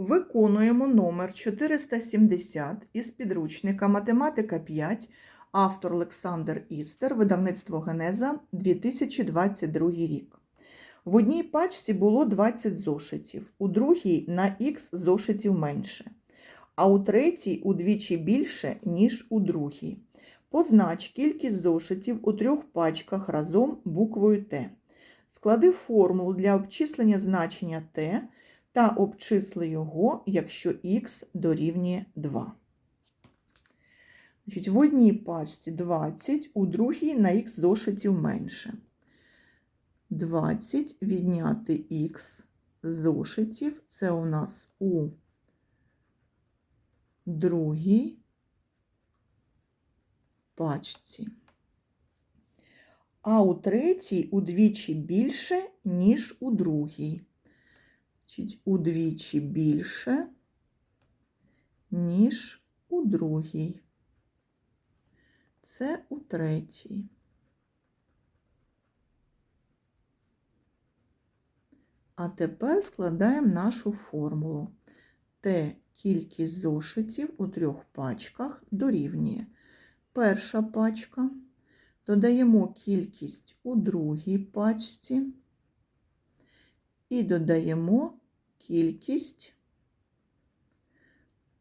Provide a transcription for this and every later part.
Виконуємо номер 470 із підручника Математика 5, автор Олександр Істер, видавництво Генеза, 2022 рік. В одній пачці було 20 зошитів, у другій на х зошитів менше, а у третій удвічі більше, ніж у другій. Познач кількість зошитів у трьох пачках разом буквою Т. Склади формулу для обчислення значення Т та обчисли його, якщо х дорівнює 2. Значить, в одній пачці 20, у другій на х зошитів менше. 20 відняти х зошитів це у нас у другій пачці. А у третій удвічі більше, ніж у другій. Удвічі більше, ніж у другій. Це у третій. А тепер складаємо нашу формулу. Т кількість зошитів у трьох пачках дорівнює. Перша пачка. Додаємо кількість у другій пачці і додаємо кількість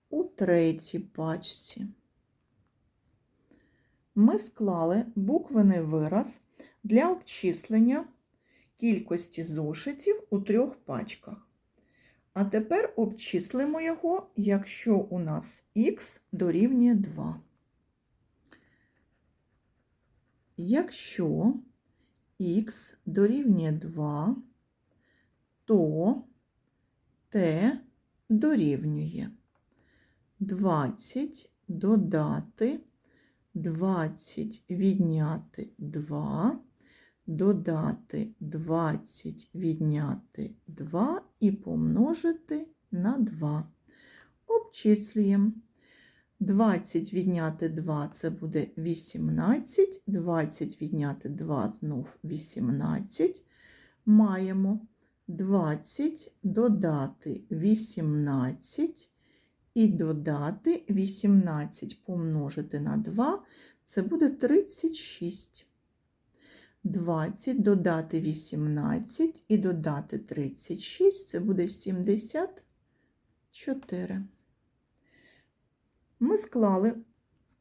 у третій пачці. Ми склали буквений вираз для обчислення кількості зошитів у трьох пачках. А тепер обчислимо його, якщо у нас х дорівнює 2. Якщо х дорівнює 2, то t дорівнює 20 додати 20 відняти 2, додати 20 відняти 2 і помножити на 2. Обчислюємо. 20 відняти 2 це буде 18, 20 відняти 2 знов 18. Маємо 20 додати 18 і додати 18 помножити на 2 це буде 36. 20 додати 18 і додати 36 це буде 74. Ми склали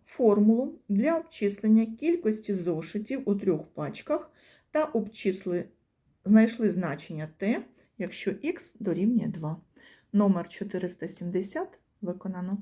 формулу для обчислення кількості зошитів у трьох пачках та обчисли, знайшли значення t, якщо х дорівнює 2. Номер 470 виконано.